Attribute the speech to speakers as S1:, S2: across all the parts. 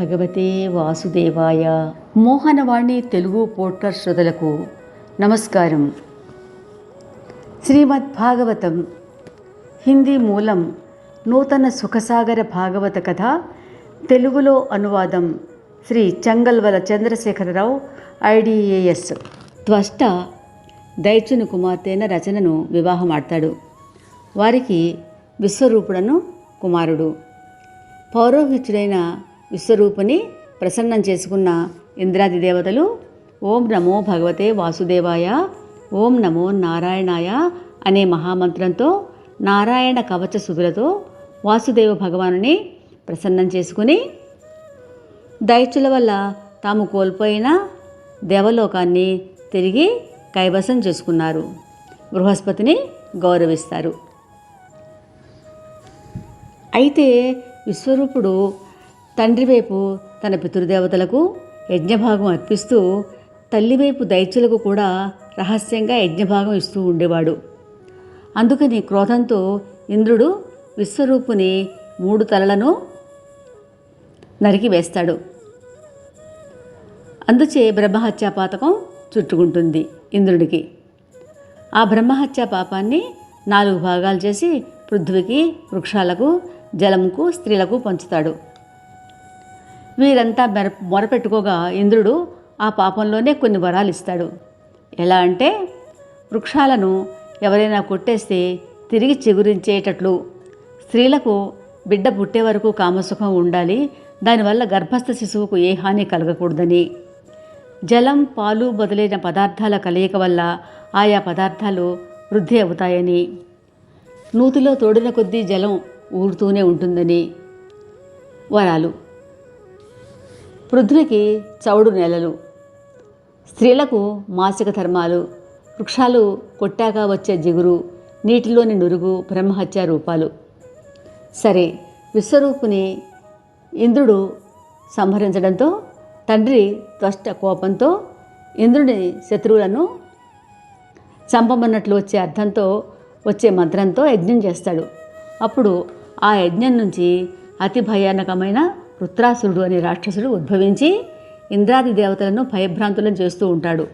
S1: భగవతే వాసుదేవాయ. మోహనవాణి తెలుగు పోర్టర్ శ్రోతలకు నమస్కారం. శ్రీమద్ భాగవతం హిందీ మూలం నూతన సుఖసాగర భాగవత కథ తెలుగులో అనువాదం శ్రీ చంగల్వల చంద్రశేఖరరావు ఐడిఏఎస్ త్వష్ట దైత్యుని కుమార్తెన రచనను వివాహమాడతాడు. వారికి విశ్వరూపుడను కుమారుడు. పౌరోహిత్యుడైన విశ్వరూపుని ప్రసన్నం చేసుకున్న ఇంద్రాది దేవతలు ఓం నమో భగవతే వాసుదేవాయ ఓం నమో నారాయణాయ అనే మహామంత్రంతో నారాయణ కవచ సుధులతో వాసుదేవ భగవానుని ప్రసన్నం చేసుకుని దైత్యుల వల్ల తాము కోల్పోయిన దేవలోకాన్ని తిరిగి కైవసం చేసుకున్నారు. బృహస్పతిని గౌరవిస్తారు. అయితే విశ్వరూపుడు తండ్రి వైపు తన పితృదేవతలకు యజ్ఞభాగం అర్పిస్తూ తల్లివైపు దైత్యులకు కూడా రహస్యంగా యజ్ఞభాగం ఇస్తూ ఉండేవాడు. అందుకని క్రోధంతో ఇంద్రుడు విశ్వరూపుని మూడు తలలను నరికి వేస్తాడు అందుచే బ్రహ్మహత్యా పాతకం చుట్టుకుంటుంది ఇంద్రుడికి. ఆ బ్రహ్మహత్యా పాపాన్ని నాలుగు భాగాలు చేసి పృథ్వీకి వృక్షాలకు జలంకు స్త్రీలకు పంచుతాడు. వీరంతా మెర మొరపెట్టుకోగా ఇంద్రుడు ఆ పాపంలోనే కొన్ని వరాలు ఇస్తాడు. ఎలా అంటే వృక్షాలను ఎవరైనా కొట్టేస్తే తిరిగి చిగురించేటట్లు. స్త్రీలకు బిడ్డ పుట్టే వరకు కామసుఖం ఉండాలి దానివల్ల గర్భస్థ శిశువుకు ఏ హాని కలగకూడదని. జలం పాలు మొదలైన పదార్థాల కలయిక వల్ల ఆయా పదార్థాలు వృద్ధి అవుతాయని. నూతిలో తోడిన కొద్దీ జలం ఊరుతూనే ఉంటుందని. వరాలు. పృథ్వీకి చౌడు నెలలు. స్త్రీలకు మాసిక ధర్మాలు. వృక్షాలు కొట్టాక వచ్చే జిగురు నీటిలోని నురుగు బ్రహ్మహత్య రూపాలు. సరే విశ్వరూపుని ఇంద్రుడు సంహరించడంతో తండ్రి త్వష్ట కోపంతో ఇంద్రుని శత్రువులను చంపమన్నట్లు వచ్చే అర్థంతో వచ్చే మంత్రంతో యజ్ఞం చేస్తాడు. అప్పుడు ఆ యజ్ఞం నుంచి అతి భయానకమైన వృత్రాసురుడు అనే రాక్షసుడు ఉద్భవించి ఇంద్రాది దేవతలను భయభ్రాంతులను చేస్తూ ఉంటాడు.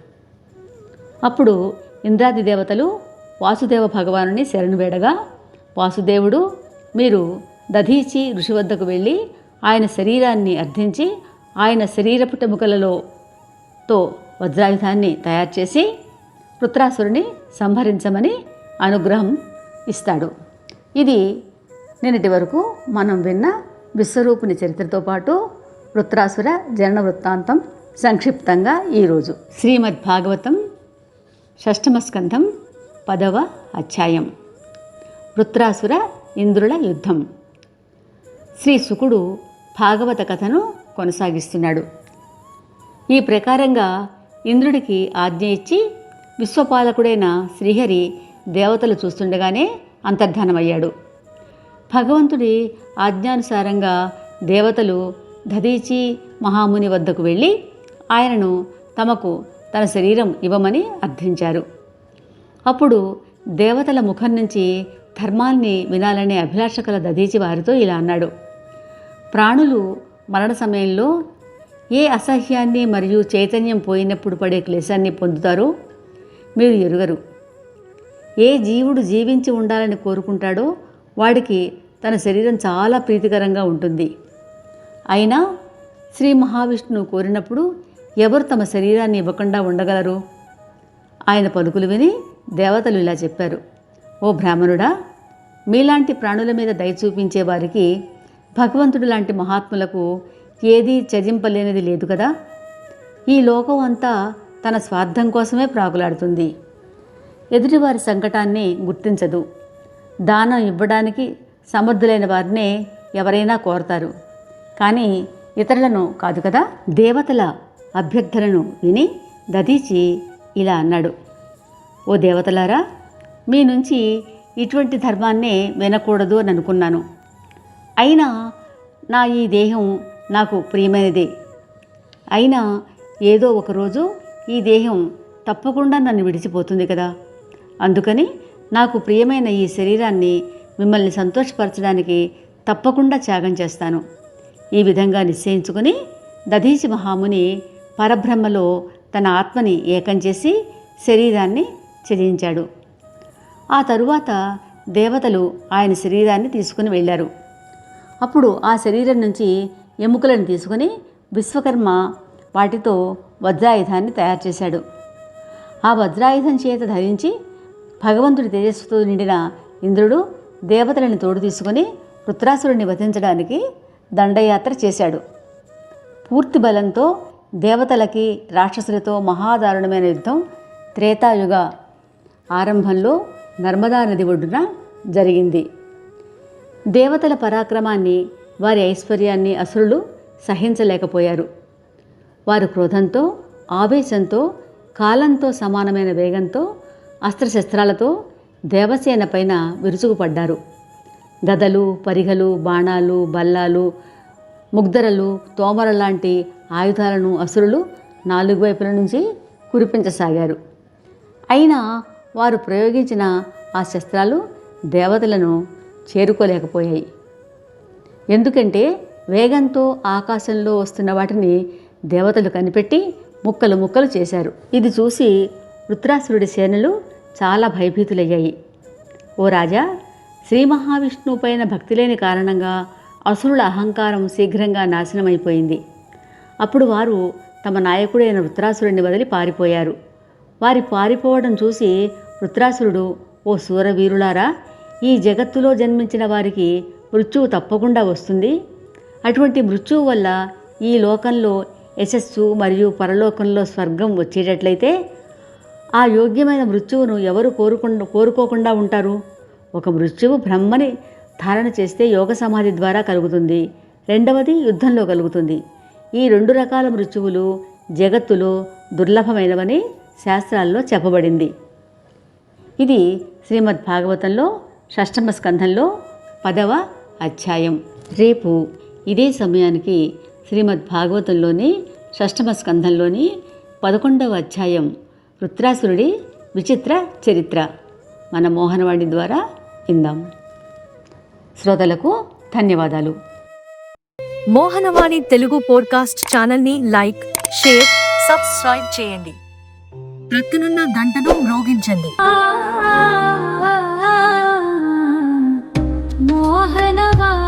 S1: అప్పుడు ఇంద్రాది దేవతలు వాసుదేవ భగవానుని శరణు వేడగా వాసుదేవుడు మీరు దధీచి ఋషి వద్దకు వెళ్ళి ఆయన శరీరాన్ని అర్థించి ఆయన శరీరపు టెముకలలోతో వజ్రాయుధాన్ని తయారు చేసి వృత్రాసురుని సంహరించమని అనుగ్రహం ఇస్తాడు. ఇది నిన్నటి వరకు మనం విన్న విశ్వరూపుని చరిత్రతో పాటు వృత్రాసుర జనన వృత్తాంతం సంక్షిప్తంగా ఈరోజు. శ్రీమద్ భాగవతం షష్టమ స్కంధం పదవ అధ్యాయం. వృత్రాసుర ఇంద్రుల యుద్ధం. శ్రీ శుకుడు భాగవత కథను కొనసాగిస్తున్నాడు. ఈ ప్రకారంగా ఇంద్రుడికి ఆజ్ఞ ఇచ్చి విశ్వపాలకుడైన శ్రీహరి దేవతలు చూస్తుండగానే అంతర్ధానమయ్యాడు. భగవంతుడి ఆజ్ఞానుసారంగా దేవతలు దదీచి మహాముని వద్దకు వెళ్ళి ఆయనను తమకు తన శరీరం ఇవ్వమని అర్థించారు. అప్పుడు దేవతల ముఖం నుంచి ధర్మాన్ని వినాలనే అభిలాష కల దదీచి వారితో ఇలా అన్నాడు. ప్రాణులు మరణ సమయంలో ఏ అసహ్యాన్ని మరియు చైతన్యం పోయినప్పుడు పడే క్లేశాన్ని పొందుతారో మీరు ఎరుగరు. ఏ జీవుడు జీవించి ఉండాలని కోరుకుంటాడో వాడికి తన శరీరం చాలా ప్రీతికరంగా ఉంటుంది. అయినా శ్రీ మహావిష్ణువు కోరినప్పుడు ఎవరు తమ శరీరాన్ని ఇవ్వకుండా ఉండగలరు? ఆయన పలుకులు విని దేవతలు ఇలా చెప్పారు. ఓ బ్రాహ్మణుడా మీలాంటి ప్రాణుల మీద దయ చూపించే వారికి భగవంతుడు లాంటి మహాత్ములకు ఏదీ చజింపలేనిది లేదు కదా? ఈ లోకం అంతా తన స్వార్థం కోసమే ప్రాకులాడుతుంది. ఎదుటివారి సంకటాన్ని గుర్తించదు. దానం ఇవ్వడానికి సమర్థులైన వారినే ఎవరైనా కోరతారు. కానీ ఇతరులను కాదు కదా దేవతల అభ్యర్థనను విని దదీచి ఇలా అన్నాడు. ఓ దేవతలారా మీ నుంచి ఇటువంటి ధర్మాన్నే వినకూడదు అని అనుకున్నాను. అయినా నా ఈ దేహం నాకు ప్రియమైనదే. అయినా ఏదో ఒకరోజు ఈ దేహం తప్పకుండా నన్ను విడిచిపోతుంది కదా. అందుకని నాకు ప్రియమైన ఈ శరీరాన్ని మిమ్మల్ని సంతోషపరచడానికి తప్పకుండా త్యాగం చేస్తాను. ఈ విధంగా నిశ్చయించుకుని దధీచి మహాముని పరబ్రహ్మలో తన ఆత్మని ఏకం చేసి శరీరాన్ని త్యజించాడు. ఆ తరువాత దేవతలు ఆయన శరీరాన్ని తీసుకుని వెళ్ళారు. అప్పుడు ఆ శరీరం నుంచి ఎముకలను తీసుకుని విశ్వకర్మ వాటితో వజ్రాయుధాన్ని తయారు చేశాడు. ఆ వజ్రాయుధం చేత ధరించి భగవంతుడి తేజస్సుతో నిండిన ఇంద్రుడు దేవతలను తోడు తీసుకుని వృత్రాసురుడిని వధించడానికి దండయాత్ర చేశాడు. పూర్తి బలంతో దేవతలకి రాక్షసులతో మహాదారుణమైన యుద్ధం త్రేతాయుగ ఆరంభంలో నర్మదా నది ఒడ్డున జరిగింది. దేవతల పరాక్రమాన్ని వారి ఐశ్వర్యాన్ని అసురులు సహించలేకపోయారు. వారు క్రోధంతో ఆవేశంతో కాలంతో సమానమైన వేగంతో అస్త్రశస్త్రాలతో దేవసేన పైన విరుచుకుపడ్డారు. గదలు పరిగలు బాణాలు బల్లాలు ముగ్ధరలు తోమర లాంటి ఆయుధాలను అసురులు నాలుగు వైపుల నుంచి కురిపించసాగారు. అయినా వారు ప్రయోగించిన ఆ శస్త్రాలు దేవతలను చేరుకోలేకపోయాయి. ఎందుకంటే వేగంతో ఆకాశంలో వస్తున్న వాటిని దేవతలు కనిపెట్టి ముక్కలు ముక్కలు చేశారు. ఇది చూసి వృత్రాసురుడి సేనలు చాలా భయభీతులయ్యాయి. ఓ రాజా శ్రీ మహావిష్ణువు పైన భక్తి లేని కారణంగా అసురుల అహంకారం శీఘ్రంగా నాశనమైపోయింది. అప్పుడు వారు తమ నాయకుడైన వృత్రాసురుడిని వదిలి పారిపోయారు. వారి పారిపోవడం చూసి వృత్రాసురుడు ఓ సూరవీరులారా ఈ జగత్తులో జన్మించిన వారికి మృత్యువు తప్పకుండా వస్తుంది. అటువంటి మృత్యువు వల్ల ఈ లోకంలో యశస్సు మరియు పరలోకంలో స్వర్గం వచ్చేటట్లయితే ఆ యోగ్యమైన మృత్యువును ఎవరు కోరుకుండా కోరుకోకుండా ఉంటారు? ఒక మృత్యువు బ్రహ్మని ధారణ చేస్తే యోగ సమాధి ద్వారా కలుగుతుంది. రెండవది యుద్ధంలో కలుగుతుంది. ఈ రెండు రకాల మృత్యువులు జగత్తులో దుర్లభమైనవని శాస్త్రాల్లో చెప్పబడింది. ఇది శ్రీమద్ భాగవతంలో షష్టమ స్కంధంలో పదవ అధ్యాయం. రేపు ఇదే సమయానికి శ్రీమద్ భాగవతంలోని షష్టమ స్కంధంలోని పదకొండవ అధ్యాయం వృత్రాసురుడి విచిత్ర చరిత్ర. మన మోహనవాణి ద్వారా ఇందాం శ్రోతలకు ధన్యవాదాలు.
S2: మోహనవాణి తెలుగు పోడ్కాస్ట్ ఛానల్ని లైక్ షేర్ సబ్స్క్రైబ్ చేయండి. ప్రక్కనున్న గంటను మ్రోగించండి.
S3: మోహనవా